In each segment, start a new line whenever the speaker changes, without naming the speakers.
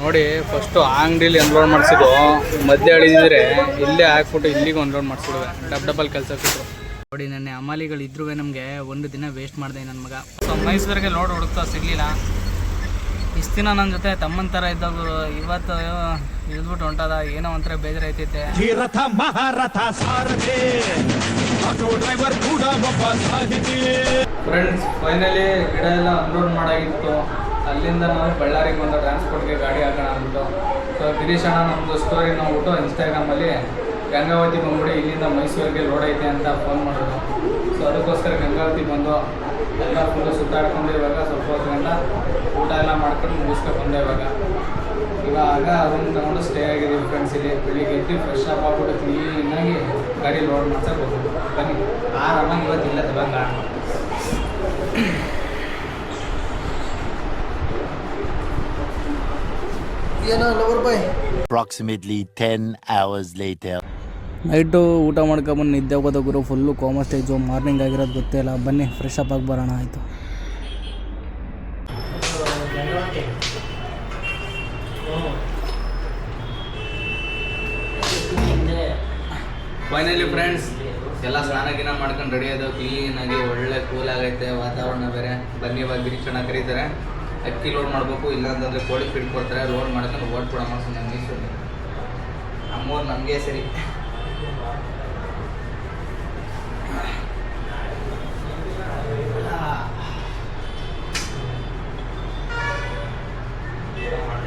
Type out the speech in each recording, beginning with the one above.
ನೋಡಿ ಫಸ್ಟು ಆ ಅಂಗಡಿಲಿ ಅನ್ಲೋಡ್ ಮಾಡಿಸಿದ್ದು. ಮಧ್ಯೆ ಅಳಿದಿದ್ರೆ ಇಲ್ಲೇ ಹಾಕ್ಬಿಟ್ಟು ಇಲ್ಲಿಗೆ ಅನ್ಲೋಡ್ ಮಾಡಿಸಿದ್ವಿ ಡಬ್ ಡಬಲ್ ಕೆಲಸ ಕೊಟ್ಟರು ನೋಡಿ, ನನ್ನ ಅಮಾಲಿಗಳು ಇದ್ರೂ ನಮಗೆ, ಒಂದು ದಿನ ವೇಸ್ಟ್ ಮಾಡಿದೆ ನನ್ನ ಮಗ. ಮೈಸೂರಿಗೆ ಲೋಡ್ ಹುಡುಕ್ತಾ ಸಿಗಲಿಲ್ಲ. ಇಷ್ಟು ದಿನ ನನ್ನ ಜೊತೆ ತಮ್ಮನ ಥರ ಇದ್ದವರು ಇವತ್ತು ಇಳಿದ್ಬಿಟ್ಟು ಹೊಂಟದ ಏನೋ ಒಂಥರ ಬೇಜಾರೈತೈತೆ
ರಥ ಮಹಾರಥ ಸಾರಥಿ. ಆಟೋ ಡ್ರೈವರ್ ಕೂಡ ಒಬ್ಬ ಸಾಹಿತಿ.
ಫ್ರೆಂಡ್ಸ್ ಫೈನಲಿ ಗಿಡ ಎಲ್ಲ ಅನ್ಲೋಡ್ ಮಾಡಾಗಿತ್ತು. ಅಲ್ಲಿಂದ ನಾವು ಬಳ್ಳಾರಿಗೆ ಬಂದ ಟ್ರಾನ್ಸ್ಪೋರ್ಟ್ಗೆ ಗಾಡಿ ಹಾಕೋಣ ಅಂದ್ಬಿಟ್ಟು. ಸೊ ಗಿರೀಶ್ ಅಣ್ಣ ನಮ್ಮದು ಸ್ಟೋರಿ ನೋಡ್ಬಿಟ್ಟು ಇನ್ಸ್ಟಾಗ್ರಾಮಲ್ಲಿ ಗಂಗಾವತಿ ಬಂದ್ಬಿಡಿ ಇಲ್ಲಿಂದ ಮೈಸೂರಿಗೆ ಲೋಡ್ ಐತೆ ಅಂತ ಫೋನ್ ಮಾಡಿದ್ರು. ಸೊ ಅದಕ್ಕೋಸ್ಕರ ಗಂಗಾವತಿ ಬಂದು ಎಲ್ಲ ಫುಲ್ಲು ಸುತ್ತಾಡ್ಕೊಂಡು ಇವಾಗ ಸ್ವಲ್ಪ ಹೊತ್ತು ಗಂಟ ಊಟ ಎಲ್ಲ ಮಾಡ್ಕೊಂಡು ಮುಗಿಸ್ಕೊಂಡು ಬಂದೆ ಇವಾಗ. ಇವಾಗ ರೂಮ್ ತಗೊಂಡು ಸ್ಟೇ ಆಗಿದ್ದೀವಿ ಫ್ರೆಂಡ್ಸ್ ಇಲ್ಲಿ. ಬೆಳಿಗ್ಗೆ ಎದ್ದು ಫ್ರೆಶ್ ಅಪ್ ಆಗ್ಬಿಟ್ಟು ಕ್ಲೀನಾಗಿ ಗಾಡಿ ಲೋಡ್ ಮಾಡ್ಸಕ್ಕೆ ಹೋಗ್ಬೋದು ಬನ್ನಿ. ಆರಾಮಾಗಿ ಇವತ್ತು ಇಲ್ಲ ತಗೊಂಡು
Approximately 10 hours later.
ನೈಟು ಊಟ ಮಾಡ್ಕೊಂಬಂದು ನಿದ್ದೆ ಹೋಗೋದು ಗುರು. ಫುಲ್ಲು ಕೋಮ ಸ್ಟೇಜು ಮಾರ್ನಿಂಗ್ ಆಗಿರೋದು ಗೊತ್ತೇ ಇಲ್ಲ. ಬನ್ನಿ ಫ್ರೆಶ್ ಅಪ್ ಆಗಿ ಬರೋಣ, ಆಯಿತು. ಫೈನಲಿ ಫ್ರೆಂಡ್ಸ್ ಎಲ್ಲ ಸ್ನಾನ ಗಿನ ಮಾಡ್ಕೊಂಡು ರೆಡಿ ಆದವು. ಕ್ಲೀನಾಗಿ ಒಳ್ಳೆ ಕೂಲ್ ಆಗೈತೆ, ವಾತಾವರಣ ಬೇರೆ. ಬನ್ನಿ, ಇವಾಗ ಚೆನ್ನಾಗಿ ಕರೀತಾರೆ. ಅಕ್ಕಿ ಲೋಡ್ ಮಾಡಬೇಕು. ಇಲ್ಲಾಂತಂದ್ರೆ ಕೋಳಿ ಫೀಡ್ ಕೊಡ್ತಾರೆ. ಲೋಡ್ ಮಾಡ್ಕೊಂಡು ಓಡ್ಬಿಡ ಮಾಡ್ಸೋಣ ಮೈಸೂರು ನಮ್ಮೂರು ನಮಗೆ ಸರಿ.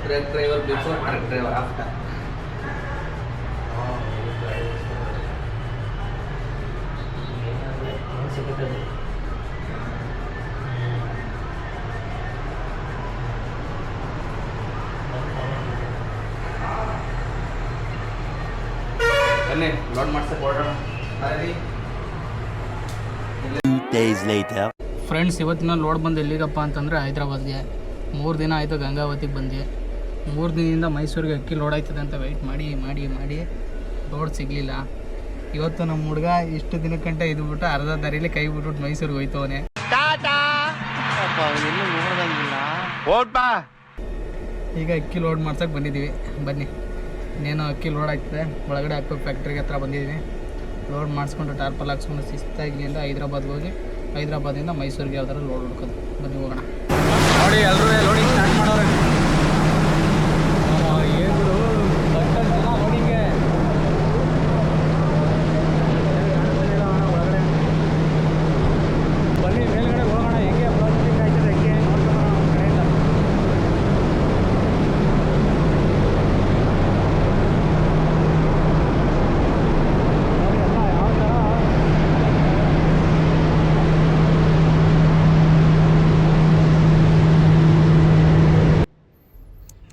Truck driver before truck driver after ಬನ್ನಿ ಲೋಡ್ ಮಾಡ್ಸಕ್ಕೆ ಹೊರಡೋಣ. ಬರೀ
Two days later.
ಫ್ರೆಂಡ್ಸ್ ಇವತ್ತಿನ ಲೋಡ್ ಬಂದು ಎಲ್ಲಿಗಪ್ಪ ಅಂತಂದ್ರೆ ಹೈದ್ರಾಬಾದ್ಗೆ. ಮೂರು ದಿನ ಆಯಿತು ಗಂಗಾವತಿಗೆ ಬಂದೆ ಮೂರು ದಿನದಿಂದ ಮೈಸೂರಿಗೆ ಅಕ್ಕಿ ಲೋಡ್ ಆಯ್ತದೆ ಅಂತ ವೆಯ್ಟ್ ಮಾಡಿ ಮಾಡಿ ಮಾಡಿ. ಲೋಡ್ ಸಿಗಲಿಲ್ಲ. ಇವತ್ತು ನಮ್ಮ ಹುಡುಗ ಇಷ್ಟು ದಿನಕ್ಕಂಟ ಇದ್ಬಿಟ್ಟು ಅರ್ಧ ದಾರಿಲಿ ಕೈ ಬಿಟ್ಬಿಟ್ಟು ಮೈಸೂರಿಗೆ ಹೋಯ್ತವನೆ. ಈಗ ಅಕ್ಕಿ ಲೋಡ್ ಮಾಡ್ಸಕ್ಕೆ ಬಂದಿದ್ದೀವಿ ಬನ್ನಿ. ಇನ್ನೇನು ಅಕ್ಕಿ ಲೋಡ್ ಆಗ್ತದೆ. ಒಳಗಡೆ ಹಾಕ್ಬೇಕು ಫ್ಯಾಕ್ಟ್ರಿಗೆ ಹತ್ರ ಬಂದಿದ್ದೀನಿ ಲೋಡ್ ಮಾಡಿಸ್ಕೊಂಡು ಟಾರ್ಪಲ್ ಹಾಕ್ಸ್ಕೊಂಡು ಅಂತ ಹೈದ್ರಾಬಾದ್ಗೆ ಹೋಗಿ ಹೈದ್ರಾಬಾದಿಂದ ಮೈಸೂರಿಗೆ ಯಾವ್ದಾರು ಲೋಡ್ ಹುಡ್ಕೋದು. ಬನ್ನಿ ಹೋಗೋಣ. ನೋಡಿ ಎಲ್ಲರೂ ಲೋಡಿಂಗ್ ಸ್ಟಾರ್ಟ್ ಮಾಡೋರು ಬನ್ನಿ ಮೇಲ್ಗಡೆ ಹೋಗೋಣ ಹೆಂಗೆ ಪ್ರಾಸೆಸಿಂಗ್ ಆಯ್ತದೆ ಹೆಂಗೆ ನೋಡ್ಕೊಂಬರೋಣ ಕಡೆಯಿಂದ ನೋಡಿ ಎಲ್ಲ ಯಾವ ಥರ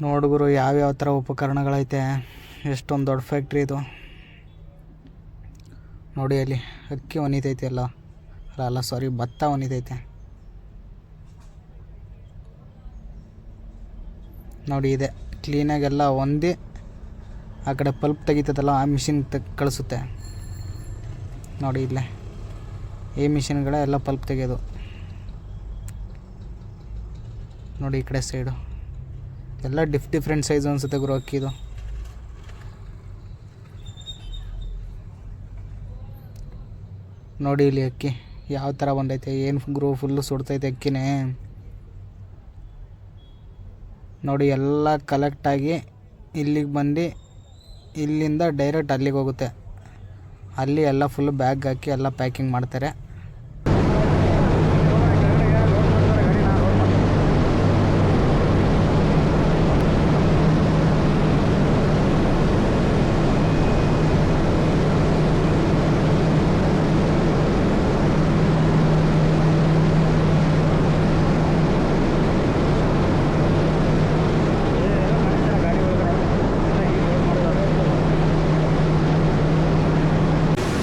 ನೋಡುಗರು ಯಾವ್ಯಾವ ಥರ ಉಪಕರಣಗಳೈತೆ, ಎಷ್ಟೊಂದು ದೊಡ್ಡ ಫ್ಯಾಕ್ಟ್ರಿ ಇದು. ನೋಡಿ ಅಲ್ಲಿ, ಅಕ್ಕಿ ಒನಿತೈತೆ ಅಲ್ಲ ಅಲ್ಲ ಸಾರಿ ಭತ್ತ ಒನಿತೈತೆ ನೋಡಿ ಇದೆ ಕ್ಲೀನಾಗೆಲ್ಲ ಒಂದೇ ಆ ಕಡೆ ಪಲ್ಪ್ ತೆಗಿತದಲ್ಲ, ಆ ಮಿಷಿನ್ ತ ಕಳಿಸುತ್ತೆ. ನೋಡಿ ಇಲ್ಲೇ, ಈ ಮಿಷಿನ್ಗಳೇ ಎಲ್ಲ ಪಲ್ಪ್ ತೆಗೆಯೋದು. ನೋಡಿ ಈ ಕಡೆ ಸೈಡು ಎಲ್ಲ ಡಿಫ್ ಡಿಫ್ರೆಂಟ್ ಸೈಜ್ ಅನ್ಸುತ್ತೆ ಗುರು ಅಕ್ಕಿದು. ನೋಡಿ ಇಲ್ಲಿ ಅಕ್ಕಿ, ಯಾವ ಥರ ಬಂದೈತೆ, ಏನು ಗುರು ಫುಲ್ಲು ಸುಡ್ತೈತೆ ಅಕ್ಕಿನೇ. ನೋಡಿ ಎಲ್ಲ ಕಲೆಕ್ಟಾಗಿ ಇಲ್ಲಿಗೆ ಬಂದು ಇಲ್ಲಿಂದ ಡೈರೆಕ್ಟ್ ಅಲ್ಲಿಗೆ ಹೋಗುತ್ತೆ. ಅಲ್ಲಿ ಎಲ್ಲ ಫುಲ್ ಬ್ಯಾಗ್ ಹಾಕಿ ಎಲ್ಲ ಪ್ಯಾಕಿಂಗ್ ಮಾಡ್ತಾರೆ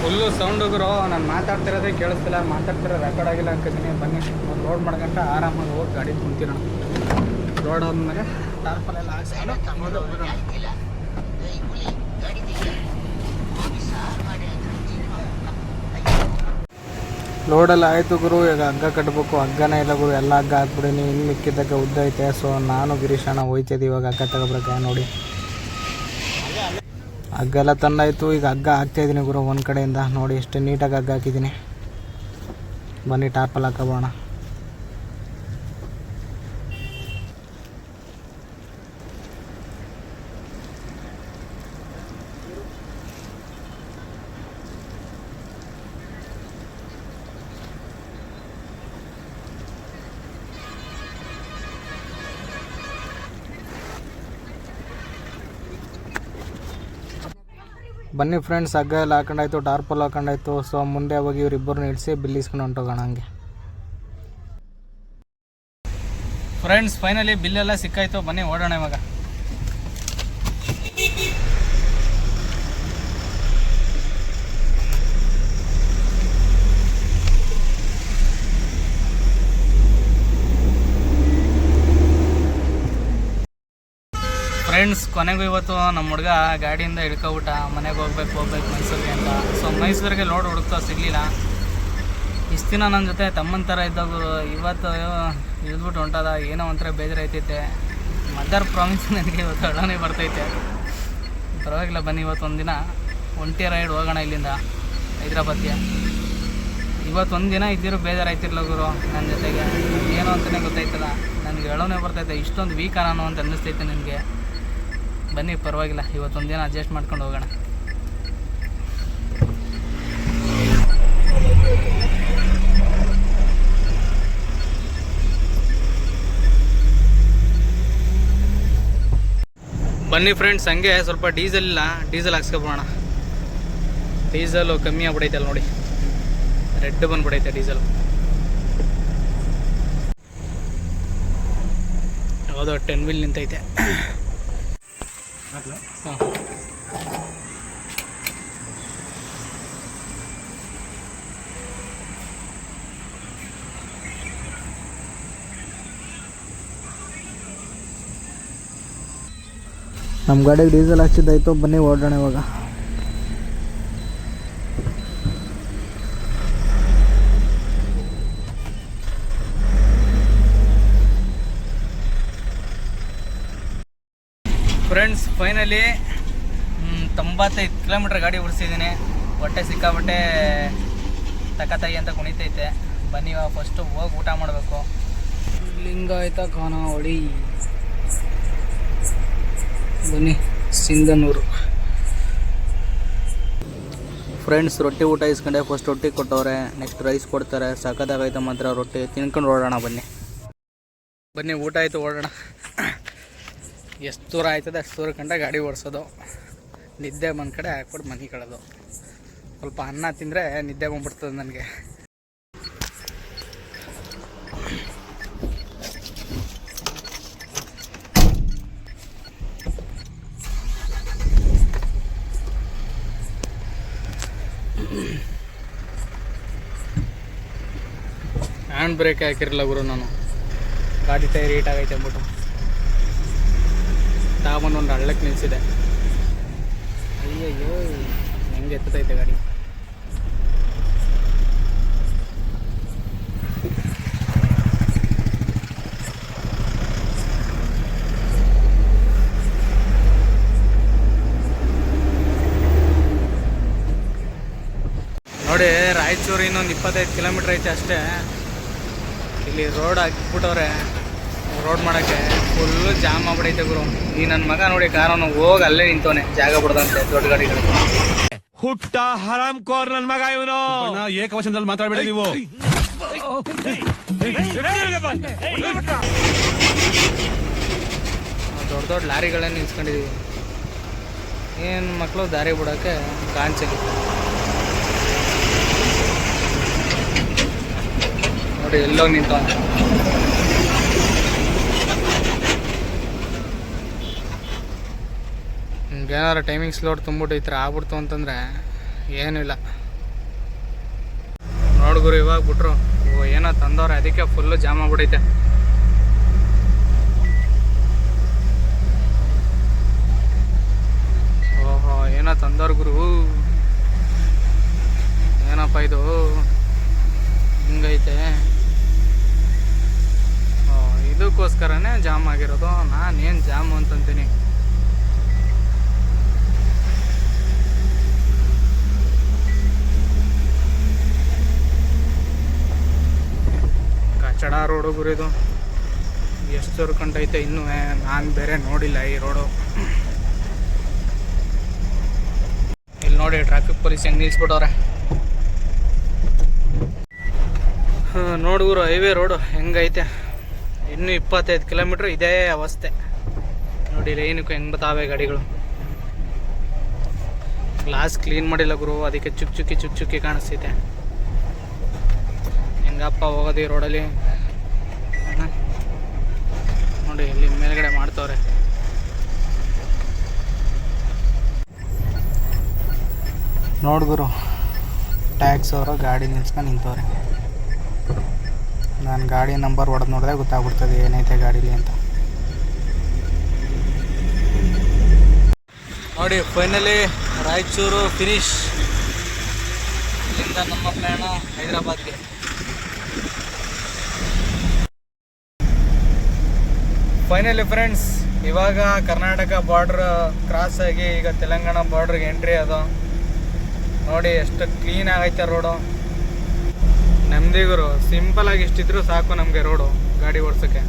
ಫುಲ್ಲು ಸೌಂಡ್ ಗುರು ನಾನು ಮಾತಾಡ್ತಿರೋದೇ ಕೇಳಿಸ್ತಿಲ್ಲ ಮಾತಾಡ್ತಿರೋ ರೆಕಾರ್ಡ್ ಆಗಿಲ್ಲ ಅನ್ಕೋತೀನಿ ಬನ್ನಿ ಒಂದು ಲೋಡ್ ಮಾಡ್ಕೊಂಡ ಆರಾಮಾಗಿ ಹೋಗಿ ಗಾಡಿ ರೋಡ್ ಆಯಿತು ಗುರು, ಈಗ ಹಗ್ಗ ಕಟ್ಟಬೇಕು ಹಗ್ಗನೇ ಇಲ್ಲ ಗುರು, ಎಲ್ಲ ಹಗ್ಗ ಹಾಕ್ಬಿಡೀನಿ, ಇನ್ನು ಮಿಕ್ಕಿದ್ದಾಗ ಉದ್ದ ಐತೆ ಸೊ ನಾನು ಗಿರೀಶ್ ಅಣ್ಣ ಹೋಯ್ತಿದ್ದೆ ಇವಾಗ ಹಗ್ಗ ತಗೋಬ್ರಕ್ಕೆ, ನೋಡಿ. ಹಗ್ಗ ಎಲ್ಲ ತಂದಾಯ್ತು, ಈಗ ಹಗ್ಗ ಹಾಕ್ತಾಯಿದ್ದೀನಿ ಗುರು, ಒಂದು ಕಡೆಯಿಂದ, ನೋಡಿ, ಎಷ್ಟು ನೀಟಾಗಿ ಹಗ್ಗ ಹಾಕಿದ್ದೀನಿ ಬನ್ನಿ, ಟಾರ್ಪಲ್ ಹಾಕೋಬೋಣ ಬನ್ನಿ ಫ್ರೆಂಡ್ಸ್ ಹಗ್ಗ ಎಲ್ಲ ಹಾಕೊಂಡಾಯ್ತು ಟಾರ್ಪಲ್ ಹಾಕೊಂಡಾಯ್ತು. ಸೊ ಮುಂದೆ ಹೋಗಿ ಇವರಿಬ್ಬರನ್ನ ಇಳಿಸಿ ಬಿಲ್ ಇಸ್ಕೊಂಡು ಹೊಂಟೋಗೋಣ ಹಂಗೆ. ಫ್ರೆಂಡ್ಸ್ ಫೈನಲಿ ಬಿಲ್ ಎಲ್ಲ ಸಿಕ್ಕಾಯ್ತು. ಬನ್ನಿ, ಓಡೋಣ ಇವಾಗ. ಫ್ರೆಂಡ್ಸ್ ಕೊನೆಗೂ ಇವತ್ತು ನಮ್ಮ ಹುಡುಗ ಗಾಡಿಯಿಂದ ಹಿಡ್ಕೊಬಿಟ್ಟ, ಮನೆಗೆ ಹೋಗ್ಬೇಕು ಹೋಗ್ಬೇಕು ಮೈಸೂರಿಗೆ ಅಂತ. ಸೊ ಮೈಸೂರಿಗೆ ಲೋಡ್ ಹುಡುಕ್ತಾ ಸಿಗಲಿಲ್ಲ. ಇಷ್ಟು ದಿನ ನನ್ನ ಜೊತೆ ತಮ್ಮನ ಥರ ಇದ್ದಾಗ ಇವತ್ತು ಇಳಿದ್ಬಿಟ್ಟು ಹೊಂಟದ. ಏನೋ ಒಂಥರ ಬೇಜಾರೈತೈತೆ ಮದರ್ ಪ್ರಾಮಿಸ್ ನನಗೆ ಇವತ್ತು ಅಳನೇ ಬರ್ತೈತೆ. ಪರವಾಗಿಲ್ಲ ಬನ್ನಿ ಇವತ್ತು ಒಂದಿನ. ಒಂಟಿ ರೈಡ್ ಹೋಗೋಣ ಇಲ್ಲಿಂದ, ಹೈದ್ರಾಬಾದ್ಗೆ. ಇವತ್ತೊಂದು ದಿನ ಇದ್ದಿರೋ ಬೇಜಾರಾಯ್ತಿರ್ಲ ಗುರು ನನ್ನ ಜೊತೆಗೆ. ಏನು ಅಂತಲೇ ಗೊತ್ತಾಯ್ತಲ್ಲ ನನಗೆ ಹೇಳೋನೇ ಬರ್ತೈತೆ. ಇಷ್ಟೊಂದು ವೀಕ ನಾನು ಅಂತ ಅನ್ನಿಸ್ತೈತೆ ನನಗೆ. ಬನ್ನಿ, ಪರವಾಗಿಲ್ಲ. ಇವತ್ತೊಂದು ದಿನ ಅಡ್ಜಸ್ಟ್ ಮಾಡ್ಕೊಂಡು ಹೋಗೋಣ. ಬನ್ನಿ ಫ್ರೆಂಡ್ಸ್ ಹಂಗೆ ಸ್ವಲ್ಪ ಡೀಸೆಲ್ ಇಲ್ಲ. ಡೀಸೆಲ್ ಹಾಕ್ಸ್ಕೊಬೋಣ. ಡೀಸೆಲು ಕಮ್ಮಿ ಆಗ್ಬಿಡೈತೆ ಅಲ್ಲಿ ನೋಡಿ. ರೆಡ್ ಬಂದ್ಬಿಡೈತೆ ಡೀಸೆಲ್ ಯಾವುದೋ ಟೆನ್ ವಿಲ್ ನಿಂತೈತೆ. ಹಾಂ ನಮ್ಮ ಗಾಡಿಗೆ ಡೀಸೆಲ್ ಹಾಕ್ಸಿದ್ದಾಯ್ತು ಬನ್ನಿ ಓಡೋಣ ಇವಾಗ ಫ್ರೆಂಡ್ಸ್ ಫೈನಲಿ ತೊಂಬತ್ತೈದು ಕಿಲೋಮೀಟ್ರ್ ಗಾಡಿ ಓಡಿಸಿದ್ದೀನಿ. ಹೊಟ್ಟೆ ಸಿಕ್ಕಾಬಟ್ಟೆ ತಕತಾಯಿ ಅಂತ ಕುಣಿತೈತೆ. ಬನ್ನಿ ಇವಾಗ ಫಸ್ಟು ಹೋಗಿ ಊಟ ಮಾಡಬೇಕು. ಲಿಂಗಾಯತ ಆಯ್ತಾ ಕಾನಾವಳಿ ಬನ್ನಿ ಸಿಂಧನೂರು. ಫ್ರೆಂಡ್ಸ್ ರೊಟ್ಟಿ ಊಟ ಇಸ್ಕೊಂಡೆ. ಫಸ್ಟ್ ರೊಟ್ಟಿ ಕೊಟ್ಟವ್ರೆ. ನೆಕ್ಸ್ಟ್ ರೈಸ್ ಕೊಡ್ತಾರೆ. ಸಖತ್ತಾಗೈತೆ ಮಾತ್ರ ರೊಟ್ಟಿ. ತಿನ್ಕೊಂಡು ಓಡೋಣ ಬನ್ನಿ. ಬನ್ನಿ ಊಟ ಆಯಿತು ಓಡೋಣ. ಎಷ್ಟು ದೂರ ಆಯ್ತದೆ ಅಷ್ಟು ದೂರ ಕಂಡ ಗಾಡಿ ಓಡಿಸೋದು ನಿದ್ದೆ ಬಂದ ಕಡೆ ಹಾಕ್ಬಿಟ್ಟು ಮನೆ ಕಳೋದು ಸ್ವಲ್ಪ ಅನ್ನ ತಿಂದರೆ ನಿದ್ದೆ ಬಂದ್ಬಿಡ್ತದೆ ನನಗೆ ಹ್ಯಾಂಡ್ ಬ್ರೇಕ್ ಹಾಕಿರಲ್ಲ ಗುರು ನಾನು ಗಾಡಿ ಟೈರ್ ಆಗೈತೆ ಅಂದ್ಬಿಟ್ಟು ತಗೊಂಬಂದು ಒಂದು ಹಳ್ಳಕ್ಕೆ ನಿಲ್ಲಿಸಿದೆ ಅಯ್ಯಯ್ಯೋ, ಹೆಂಗೆ ಎತ್ತೈತೆ ಗಾಡಿ. ನೋಡಿ, ರಾಯಚೂರು ಇನ್ನೊಂದು ಇಪ್ಪತ್ತೈದು ಕಿಲೋಮೀಟ್ರ್ ಐತೆ ಅಷ್ಟೇ. ಇಲ್ಲಿ ರೋಡ್ ಹಾಕ್ಬಿಟ್ಟವ್ರೆ. ರೋಡ್ ಮಾಡೋಕ್ಕೆ ಫುಲ್ಲು ಜಾಮ್ ಆಗ್ಬಿಡೈತೆ ಗುರು ಈ ನನ್ನ ಮಗ ನೋಡಿ ಕಾರನ್ನು ಹೋಗಿ ಅಲ್ಲೇ ನಿಂತವನೆ ಜಾಗ ಬಿಡ್ದಂತೆ ದೊಡ್ಡ ಗಾಡಿಗಳು
ಹುಟ್ಟ ಹರಾಮ್ ಕೋರ್ ನನ್ ಮಗ ಇವನು ಏಕವಚನದಲ್ಲಿ ಮಾತಾಡ್ಬೇಡಿ ನೀವು
ದೊಡ್ಡ ದೊಡ್ಡ ಲಾರಿಗಳನ್ನ ನಿಲ್ಸ್ಕೊಂಡಿದೀವಿ ಏನು ಮಕ್ಕಳು ದಾರಿ ಬಿಡೋಕ್ಕೆ ಗಾಂಚಲಿ ನೋಡಿ ಎಲ್ಲೋಗಿ ನಿಂತವನೆ ಏನಾರು ಟೈಮಿಂಗ್ಸ್ ಲೋಡ್ ತುಂಬಿಟ್ಟು ಈ ಥರ ಆಗ್ಬಿಡ್ತು ಅಂತಂದರೆ ಏನೂ ಇಲ್ಲ. ನೋಡ್ಗುರು ಇವಾಗ ಬಿಟ್ರು. ಏನೋ ತಂದವ್ರೆ, ಅದಕ್ಕೆ ಫುಲ್ಲು ಜಾಮ್ ಆಗ್ಬಿಡೈತೆ ಓಹೋ, ಏನೋ ತಂದವ್ರ ಗುರು. ಏನಪ್ಪ ಇದು? ಹಿಂಗೈತೆ. ಇದಕ್ಕೋಸ್ಕರನೇ ಜಾಮ್ ಆಗಿರೋದು. ನಾನೇನು ಜಾಮು ಅಂತಂತೀನಿ. ರೋಡು ಗುರಿದು. ಎಷ್ಟು ಕಂಡೈತೆ ಇನ್ನೂ ನಾನು ಬೇರೆ ನೋಡಿಲ್ಲ ಈ ರೋಡು. ಇಲ್ಲಿ ನೋಡಿ ಟ್ರಾಫಿಕ್ ಪೊಲೀಸ್ ಹೆಂಗೆ ನಿಲ್ಸ್ಬಿಟ್ಟವ್ರೆ. ನೋಡುಗುರು ಹೈವೇ ರೋಡು ಹೆಂಗೈತೆ. ಇನ್ನೂ ಇಪ್ಪತ್ತೈದು ಕಿಲೋಮೀಟ್ರ್ ಇದೇ ಅವಸ್ಥೆ. ನೋಡಿ ಲೈನಕ್ಕೆ ಹೆಂಗೆ ಬತ್ತಾವೆ ಗಾಡಿಗಳು. ಗ್ಲಾಸ್ ಕ್ಲೀನ್ ಮಾಡಿಲ್ಲ ಗುರು, ಅದಕ್ಕೆ ಚುಕ್ ಚುಕ್ಕಿ ಚುಕ್ ಚುಕ್ಕಿ ಕಾಣಿಸ್ತೈತೆ ಹೆಂಗಪ್ಪ ಹೋಗೋದು ಈ ರೋಡಲ್ಲಿ? ನೋಡಿ ಇಲ್ಲಿ ಮೇಲ್ಗಡೆ ಮಾಡ್ತವ್ರೆ. ನೋಡ್ಗುರು ಟ್ಯಾಕ್ಸ್ ಅವರು ಗಾಡಿ ನಿಲ್ಸ್ಕೊಂಡು ನಿಂತವ್ರೆ. ನಾನು ಗಾಡಿ ನಂಬರ್ ಹೊಡೆದು ನೋಡಿದ್ರೆ ಗೊತ್ತಾಗ್ಬಿಡ್ತದೆ ಏನೈತೆ ಗಾಡೀಲಿ ಅಂತ. ನೋಡಿ ಫೈನಲಿ ರಾಯಚೂರು ಫಿನಿಶ್ ಇಲ್ಲಿಂದ ನಮ್ಮ ಪ್ರಯಾಣ ಹೈದರಾಬಾದ್ಗೆ. ಫೈನಲಿ ಫ್ರೆಂಡ್ಸ್ ಇವಾಗ ಕರ್ನಾಟಕ ಬಾರ್ಡ್ರ್ ಕ್ರಾಸ್ ಆಗಿ ಈಗ ತೆಲಂಗಾಣ ಬಾರ್ಡ್ರಿಗೆ ಎಂಟ್ರಿ ಅದು. ನೋಡಿ ಎಷ್ಟು ಕ್ಲೀನ್ ಆಗೈತೆ ರೋಡು ನೆಮ್ಮದಿಗುರು ಸಿಂಪಲ್ ಆಗಿ ಇಷ್ಟಿದ್ರು ಸಾಕು ನಮಗೆ ರೋಡು ಗಾಡಿ ಓಡ್ಸೋಕ್ಕೆ.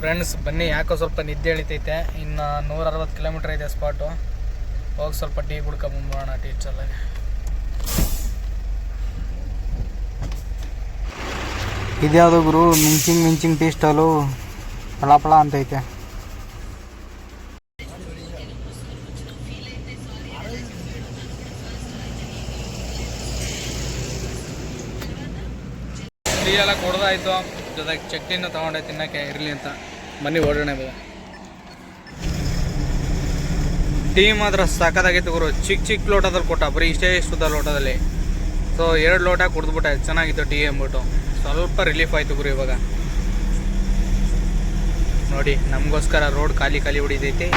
ಫ್ರೆಂಡ್ಸ್ ಬನ್ನಿ, ಯಾಕೋ ಸ್ವಲ್ಪ ನಿದ್ದೆ ಎಳಿತೈತೆ. ಇನ್ನು ನೂರ ಅರವತ್ತು ಕಿಲೋಮೀಟ್ರ್ ಇದೆ ಸ್ಪಾಟು ಹೋಗಿ ಸ್ವಲ್ಪ ಟೀ ಕುಡ್ಕೊಂಬರೋಣ ಟೀ ಚಲ್ಲಾಗಿ ಇದ್ಯಾವುದು ಗುರು ಮಿಂಚಿಂಗ್ ಮಿಂಚಿಂಗ್ ಟೀ ಸ್ಟಾಲು ಪಳ ಪಳ ಅಂತೈತೆ ಟೀ ಎಲ್ಲ ಕುಡ್ದಾಯ್ತು. ಜೊತೆಗೆ ಚಟ್ನಿನೂ ತೊಗೊಂಡೆ ತಿನ್ನಕ್ಕೆ ಇರಲಿ ಅಂತ. ಬನ್ನಿ ಓಡೋಣ ಇವಾಗ. ಟೀ ಮಾತ್ರ ಸಖತ್ತಾಗಿತ್ತು ಗುರು. ಚಿಕ್ಕ ಚಿಕ್ಕ ಲೋಟದಲ್ಲಿ ಕೊಟ್ಟ, ಬರೀ ಇಷ್ಟೇ ಇಷ್ಟದ ಲೋಟದಲ್ಲಿ. ಸೊ ಎರಡು ಲೋಟ ಕುಡಿದ್ಬಿಟ್ಟೆ, ಚೆನ್ನಾಗಿತ್ತು ಟೀ ಅಂದ್ಬಿಟ್ಟು. ಸ್ವಲ್ಪ ರಿಲೀಫ್ ಆಯಿತು ಗುರು ಇವಾಗ. ನೋಡಿ, ನಮಗೋಸ್ಕರ ರೋಡ್ ಖಾಲಿ ಖಾಲಿ ಹೊಡಿದೈತಿ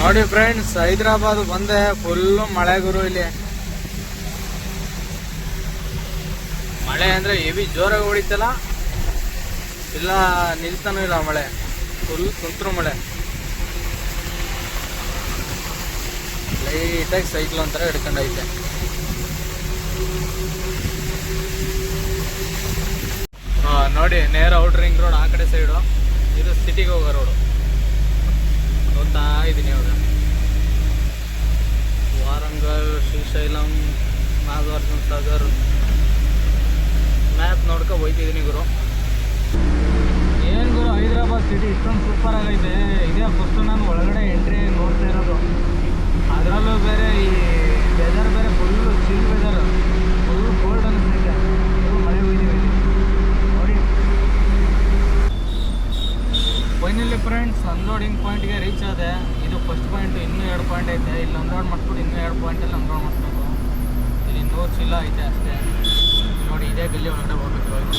ನೋಡಿ ಫ್ರೆಂಡ್ಸ್ ಹೈದ್ರಾಬಾದ್ ಬಂದೆ ಫುಲ್ಲು ಮಳೆ ಗುರು ಇಲ್ಲಿ. ಮಳೆ ಅಂದರೆ ಹೆವಿ ಜೋರಾಗಿ ಹೊಡಿತಲ್ಲ, ಇಲ್ಲ ನಿಲ್ತಾನೂ ಇಲ್ಲ ಮಳೆ. ಫುಲ್ ತುಂತುರು ಮಳೆ. ಲೈಟಾಗಿ ಸೈಕ್ಲ್ ಒಂಥರ ಹಿಡ್ಕೊಂಡೈತೆ. ನೋಡಿ, ನೇರ ಔಟ್ ರಿಂಗ್ ರೋಡ್ ಆ ಕಡೆ ಸೈಡು ಇದು ಸಿಟಿಗೆ ಹೋಗೋ ರೋಡು ಹೋಗ್ತಾ ಇದ್ದೀನಿ ಇವಾಗ. ವಾರಂಗಲ್, ಶ್ರೀಶೈಲಂ ನಾಗಾರ್ಜುನ ಸಾಗರ್. ಮ್ಯಾಪ್ ಗುರು. ಏನು ಗುರು, ಹೈದರಾಬಾದ್ ಸಿಟಿ ಇಷ್ಟೊಂದು ಸೂಪರ್ ಆಗೈತೆ. ಇದೇ ಫಸ್ಟು ನಾನು ಒಳಗಡೆ ಎಂಟ್ರಿ ನೋಡ್ತಾ ಇರೋದು. ಅದರಲ್ಲೂ ಬೇರೆ ಈ ವೆದರ್ ಬೇರೆ full chill weather full cold ಅನ್ನಿಸ್ತೈತೆ ಮಳೆ ಹೋಗಿದ್ದೀವಿ ನೋಡಿ. ಫೈನಲಿ ಫ್ರೆಂಡ್ಸ್ ಅನ್ಲೋಡಿಂಗ್ ಪಾಯಿಂಟ್ಗೆ ರೀಚ್ ಆದೆ. ಇದು ಫಸ್ಟ್ ಪಾಯಿಂಟ್ ಇನ್ನೂ ಎರಡು ಪಾಯಿಂಟ್ ಐತೆ. ಇಲ್ಲಿ ಅನ್ಲೋಡ್ ಮಾಡಿಸ್ಬಿಟ್ಟು ಇನ್ನೂ ಎರಡು ಪಾಯಿಂಟಲ್ಲಿ ಅನ್ಲೋಡ್ ಮಾಡಿಸ್ಬೇಕು ಇಲ್ಲಿ ಇನ್ನೂ ಚಿಲ್ಲ ಐತೆ ಅಷ್ಟೇ. ಇದೇ ಗಲ್ಲಿ ಒಳಗಡೆ ಹೋಗ್ಬೇಕು ಇವಾಗ.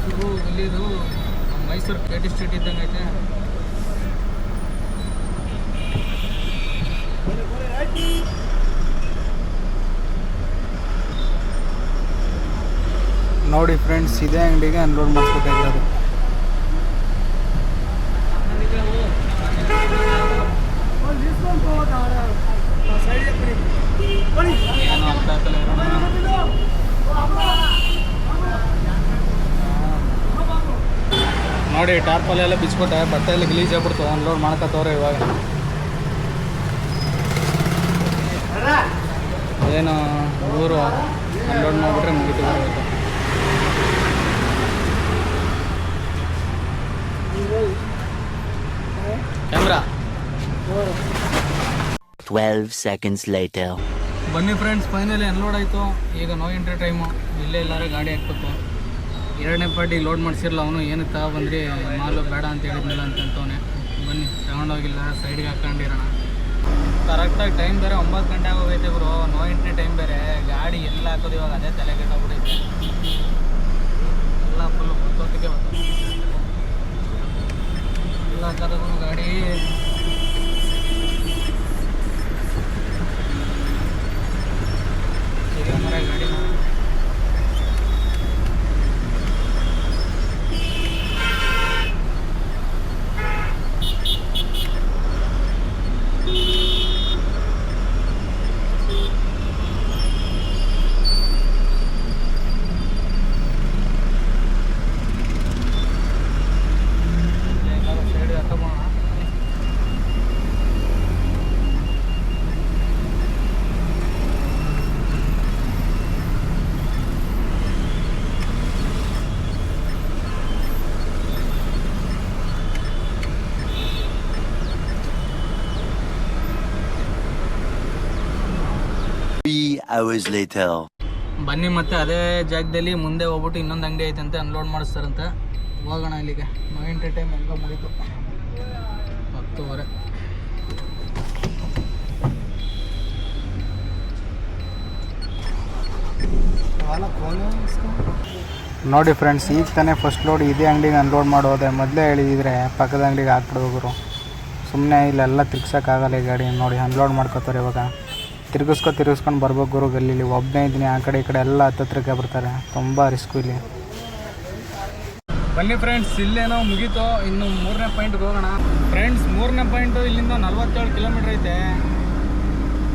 ಇದು ಇಲ್ಲಿದು ಮೈಸೂರು ಕೆ ಟಿ ಸ್ಟ್ರೀಟ್ ಇದ್ದಂಗೆ ಐತೆ ನೋಡಿ ಫ್ರೆಂಡ್ಸ್, ಇದೇ ಅಂಗಡಿಗೆ ಅನ್ಲೋಡ್ ಮಾಡಿಸ್ಬೇಕಾಗಿರೋದು ನೋಡಿ ಟಾರ್ಪಲ್ ಎಲ್ಲ ಬಿಚ್ಕೊಟ್ಟೆ ಬಟ್ಟೆ ಎಲ್ಲ ಗಲೀಜ್ ಆಗ್ಬಿಡ್ತು ಅನ್ಲೋಡ್ ಮಾಡ್ಕೊತವ್ರೆ ಇವಾಗ. ಏನು ಊರು ಅನ್ಲೋಡ್ ಮಾಡಿಬಿಟ್ರೆ ಮುಗಿತು ಬರಬೇಕು ಕ್ಯಾಮ್ರಾ.
12 seconds later.
ಬನ್ನಿ ಫ್ರೆಂಡ್ಸ್ ಫೈನಲಿ ಅನ್ಲೋಡ್ ಆಯಿತು. ಈಗ ನೋ ಎಂಟ್ರಿ ಟೈಮು ಇಲ್ಲೇ ಎಲ್ಲರೂ ಗಾಡಿ ಹಾಕ್ಬೇಕು. ಎರಡನೇ ಪಾರ್ಟಿ ಲೋಡ್ ಮಾಡಿಸಿರಲ್ಲ ಅವನು, ಏನು ಬಂದ್ರಿ, ಮಾಲು ಬೇಡ ಅಂತ ಹೇಳಿದ್ನಲ್ಲ ಅಂತಂತವನೆ ಬನ್ನಿ, ತಗೊಂಡೋಗಿಲ್ಲ ಸೈಡ್ಗೆ ಹಾಕೊಂಡಿರೋಣ ಕರೆಕ್ಟಾಗಿ ಟೈಮ್ ಬೇರೆ ಒಂಬತ್ತು ಗಂಟೆ ಆಗೋಗೈತೆ ಇವರು ನೋ ಎಂಟ್ರಿ ಟೈಮ್ ಬೇರೆ. ಗಾಡಿ ಎಲ್ಲ ಹಾಕೋದು ಇವಾಗ ಅದೇ ತಲೆ ಕೆಟ್ಟೋಗ್ಬಿಟ್ಟೈತೆ ಎಲ್ಲ ಫುಲ್ಲು ಹೊತ್ತೊತ್ತಿಗೆ ಬರ್ತದೆ ಎಲ್ಲ ಥರದ್ದು ಗಾಡಿ. ಗಾಡಿ ಸೈಡ್ ಹಾಕೋಣ
Three hours later.
ಬನ್ನಿ ಮತ್ತೆ ಅದೇ ಜಾಗದಲ್ಲಿ ಮುಂದೆ ಹೋಗ್ಬಿಟ್ಟು ಇನ್ನೊಂದು ಅಂಗಡಿ ಐತಂತೆ ಅನ್ಲೋಡ್ ಮಾಡಿಸ್ತಾರಂತೆ. ಹೋಗೋಣ ಇಲ್ಲಿಗೆ. ನೈಂಟಿ ಟೈಮ್ ಹೆಂಗ ಮುಗೀತು. ಹತ್ತುವರೆ. ನೋಡಿ ಫ್ರೆಂಡ್ಸ್ ಈಗ ತಾನೇ ಫಸ್ಟ್ ಲೋಡ್ ಇದೇ ಅಂಗಡಿಗೆ ಅನ್ಲೋಡ್ ಮಾಡೋದೆ ಮೊದಲೇ ಹೇಳಿದ್ರೆ ಪಕ್ಕದ ಅಂಗಡಿಗೆ ಹಾಕ್ಬಿಡೋಗ್ರು ಸುಮ್ಮನೆ ಇಲ್ಲೆಲ್ಲ ತಿರ್ಗ್ಸೋಕ್ಕಾಗಲ್ಲ ಈ ಗಾಡಿ. ನೋಡಿ ಅನ್ಲೋಡ್ ಮಾಡ್ಕೋತಾರೆ ಇವಾಗ. ತಿರ್ಗಿಸ್ಕೊ ತಿರುಗಿಸ್ಕೊಂಡು ಬರ್ಬೇಕು ಗುರು ಗಲ್ಲಿಲಿ. ಒಬ್ಬನೇ ಇದ್ದೀನಿ, ಆ ಕಡೆ ಈ ಕಡೆ ಎಲ್ಲ ಹತ್ತತ್ರಕ್ಕೆ ಬರ್ತಾರೆ. ತುಂಬ ರಿಸ್ಕು ಇಲ್ಲಿ. ಬನ್ನಿ ಫ್ರೆಂಡ್ಸ್ ಇಲ್ಲೇನೋ ಮುಗೀತು. ಇನ್ನು ಮೂರನೇ ಪಾಯಿಂಟ್ಗೆ ಹೋಗೋಣ. ಫ್ರೆಂಡ್ಸ್ ಮೂರನೇ ಪಾಯಿಂಟು ಇಲ್ಲಿಂದ ನಲ್ವತ್ತೇಳು ಕಿಲೋಮೀಟ್ರ್ ಐತೆ.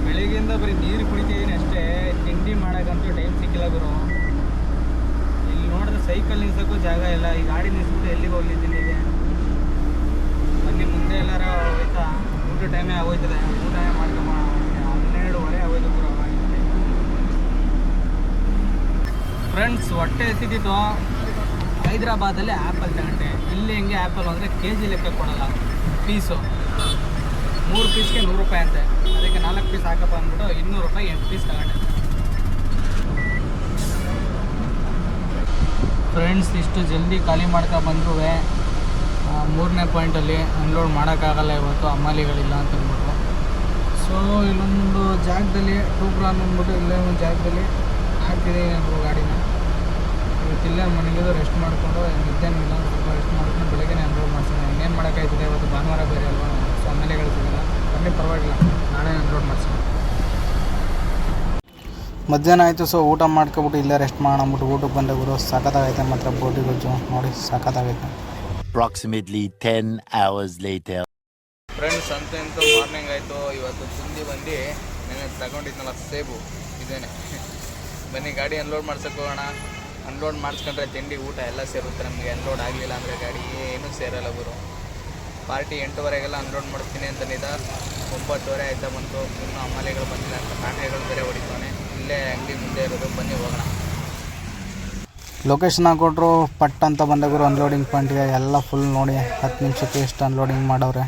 ಬೆಳಿಗ್ಗೆಯಿಂದ ಬರೀ ನೀರು ಕುಡಿತಿದ್ದೀನಿ ಅಷ್ಟೇ. ತಿಂಡಿ ಮಾಡೋಕ್ಕಂತೂ ಟೈಮ್ ಸಿಕ್ಕಿಲ್ಲ ಗುರು. ಇಲ್ಲಿ ನೋಡಿದ್ರೆ ಸೈಕಲ್ ನಿಲ್ಸೋಕ್ಕೂ ಜಾಗ ಇಲ್ಲ. ಈ ಗಾಡಿ ನಿಲ್ಸ್ಬಿಟ್ಟು ಎಲ್ಲಿಗೆ ಹೋಗ್ಲಿದ್ದೀನಿ ಬನ್ನಿ ಮುಂದೆ ಎಲ್ಲಾರ ಹೋಯ್ತಾ? ಊಟ ಟೈಮೇ ಆಗೋಯ್ತದೆ ಊಟ ಮಾಡ್ಕೊಂಬೋಣ ಹನ್ನೆರಡುವರೆ ಆಗೋಯ್ತು ಗುರು ಫ್ರೆಂಡ್ಸ್ ಹೊಟ್ಟೆ ಎತ್ತಿದ್ದು ಹೈದ್ರಾಬಾದಲ್ಲಿ ಆ್ಯಪಲ್ ತಗೊಂಡೆ. ಇಲ್ಲಿ ಹೆಂಗೆ ಆ್ಯಪಲ್ ಅಂದರೆ ಕೆ ಜಿ ಲೆಕ್ಕ ಕೊಡೋಲ್ಲ. ಪೀಸು ಮೂರು ಪೀಸ್ಗೆ ನೂರು ರೂಪಾಯಿ ಅಂತೆ. ಅದಕ್ಕೆ ನಾಲ್ಕು ಪೀಸ್ ಹಾಕಪ್ಪ ಅಂದ್ಬಿಟ್ಟು ಇನ್ನೂರು ರೂಪಾಯಿ ಎಂಟು ಪೀಸ್ ತಗೊಂಡೆ. ಫ್ರೆಂಡ್ಸ್ ಇಷ್ಟು ಜಲ್ದಿ ಖಾಲಿ ಮಾಡ್ಕೊ ಬಂದ್ರೂ ಮೂರನೇ ಪಾಯಿಂಟಲ್ಲಿ ಅನ್ಲೋಡ್ ಮಾಡೋಕ್ಕಾಗಲ್ಲ ಇವತ್ತು ಅಮ್ಮಾಲಿಗಳಿಲ್ಲ ಅಂತ ಅಂದ್ಬಿಟ್ಟು. ಸೊ ಇಲ್ಲೊಂದು ಜಾಗದಲ್ಲಿ ಟೂ ಪ್ಲಾನ್ ಅಂದ್ಬಿಟ್ಟು ಇಲ್ಲೇ ಒಂದು ಜಾಗದಲ್ಲಿ ಹಾಕ್ತಿದ್ದೀನಿ ಗಾಡಿನ. ಇವತ್ತು ಇಲ್ಲೇ ಮನೆಗಿದ್ದು ರೆಸ್ಟ್ ಮಾಡಿಕೊಂಡು ನಿದ್ದೆ ಇಲ್ಲ ಸ್ವಲ್ಪ ರೆಸ್ಟ್ ಮಾಡ್ಕೊಂಡು ಬೆಳಗ್ಗೆ ಅನ್ಲೋಡ್ ಮಾಡ್ತೀನಿ. ಇನ್ನೇನು ಮಾಡೋಕ್ಕಾಯ್ತದೆ? ಇವತ್ತು ಭಾನುವಾರ ಬೇರೆ ಅಲ್ವಾ? ಸೊ ಆಮೇಲೆ ಸಿಗಲ್ಲ. ಬನ್ನಿ ಪರವಾಗಿಲ್ಲ. ನಾಳೆ ಅನ್ಲೋಡ್ ಮಾಡ್ತೀನಿ. ಮಧ್ಯಾಹ್ನ ಆಯಿತು ಸೊ ಊಟ ಮಾಡ್ಕೊಬಿಟ್ಟು ಇಲ್ಲೇ ರೆಸ್ಟ್ ಮಾಡೋಣ ಅಂದ್ಬಿಟ್ಟು ಊಟಕ್ಕೆ ಬಂದ ಗುರು. ಸಖತ್ತಾಗೈತೆ ಮಾತ್ರ ಬೋಟಿ ಗೊಜ್ಜು. ನೋಡಿ ಸಖತ್ತಾಗೈತೆ
approximately ten hours later
friends ಅಂತ ಎಂತ ಮಾರ್ನಿಂಗ್ ಆಯಿತು. ಇವತ್ತು ತಿಂಡಿ ಬಂದು ನೆನೆ ತಗೊಂಡಿದ್ನಲ್ಲ ಸೇಬು. ಇದೇನೆ. ಬನ್ನಿ ಗಾಡಿ ಅನ್ಲೋಡ್ ಮಾಡ್ಸಕ್ಕೆ ಹೋಗೋಣ. ಅನ್ಲೋಡ್ ಮಾಡಿಸ್ಕೊಂಡ್ರೆ ತಿಂಡಿ ಊಟ ಎಲ್ಲ ಸೇರುತ್ತೆ ನಮಗೆ. ಅನ್ಲೋಡ್ ಆಗಲಿಲ್ಲ ಅಂದರೆ ಗಾಡಿ ಏನೂ ಸೇರಲ್ಲ ಗುರು. ಪಾರ್ಟಿ ಎಂಟುವರೆಗೆಲ್ಲ ಅನ್ಲೋಡ್ ಮಾಡಿಸ್ತೀನಿ ಅಂತನಿದ ಒಂಬತ್ತುವರೆ ಆಯ್ತಾ ಬಂತು. ಇನ್ನೂ ಅಮಲೆಗಳು ಬಂದಿಲ್ಲ ಅಂತ ಕಾಣೆಗಳು ಬೇರೆ ಹೊಡಿತಾನೆ ಇಲ್ಲೇ ಅಂಗಡಿ ಮುಂದೆ ಇರೋದು. ಬನ್ನಿ ಹೋಗೋಣ. ಲೊಕೇಶನ್ ಹಾಕೊಟ್ರು ಪಟ್ ಅಂತ ಬಂದಾಗರು ಅನ್ಲೋಡಿಂಗ್ ಪಾಯಿಂಟ್ಗೆ ಎಲ್ಲ ಫುಲ್ ನೋಡಿ. ಹತ್ತು ನಿಮಿಷಕ್ಕೆ ಎಷ್ಟು ಅನ್ಲೋಡಿಂಗ್ ಮಾಡವ್ರೆ.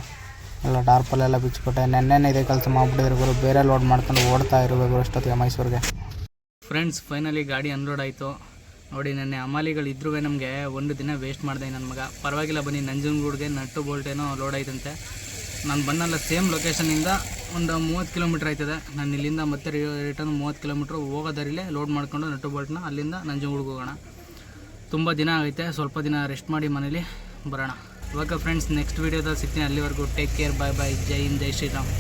ಎಲ್ಲ ಡಾರ್ಪಲ್ಲೆಲ್ಲ ಬಿಚ್ಚಿಕೊಟ್ಟೆ ನೆನ್ನೆನೇ ಇದೇ ಕೆಲಸ ಮಾಡಿಬಿಟ್ಟಿರ್ಬೋದು ಗುರು. ಬೇರೆ ಲೋಡ್ ಮಾಡ್ಕೊಂಡು ಓಡ್ತಾ ಇರಬೇಕು ಅಷ್ಟೊತ್ತಿಗೆ ಮೈಸೂರಿಗೆ. ಫ್ರೆಂಡ್ಸ್ ಫೈನಲಿ ಗಾಡಿ ಅನ್ಲೋಡ್ ಆಯಿತು. ನೋಡಿ, ನನ್ನ ಅಮಾಲಿಗಳು ಇದ್ರೂ ನಮಗೆ ಒಂದು ದಿನ ವೇಸ್ಟ್ ಮಾಡಿದೆ ನನ್ನ ಮಗ. ಪರವಾಗಿಲ್ಲ ಬನ್ನಿ, ನಂಜನಗೂಡ್ಗೆ ನಟ್ಟು ಬೋಲ್ಟೇನೋ ಲೋಡ್ ಆಯ್ತಂತೆ. ನಾನು ಬಂದಲ್ಲ ಸೇಮ್ ಲೊಕೇಶನಿಂದ ಒಂದು ಮೂವತ್ತು ಕಿಲೋಮೀಟ್ರ್ ಆಯ್ತದೆ. ನಾನು ಇಲ್ಲಿಂದ ಮತ್ತೆ ರಿಟರ್ನ್ ಮೂವತ್ತು ಕಿಲೋಮೀಟ್ರ್ ಹೋಗೋದರಿಲೇ ಲೋಡ್ ಮಾಡ್ಕೊಂಡು ನಟ್ಟು ಬೋಲ್ಟ್ನ ಅಲ್ಲಿಂದ ನಂಜನಗೂಡ್ಗೆ ಹೋಗೋಣ. ತುಂಬ ದಿನ ಆಗೈತೆ, ಸ್ವಲ್ಪ ದಿನ ರೆಸ್ಟ್ ಮಾಡಿ ಮನೇಲಿ ಬರೋಣ. ಇವಾಗ ಫ್ರೆಂಡ್ಸ್ ನೆಕ್ಸ್ಟ್ ವೀಡಿಯೋದಲ್ಲಿ ಸಿಗ್ತೀನಿ. ಅಲ್ಲಿವರೆಗೂ ಟೇಕ್ ಕೇರ್ ಬಾಯ್ ಬಾಯ್ ಜೈ ಹಿಂದ್, ಜೈ ಶ್ರೀರಾಮ್.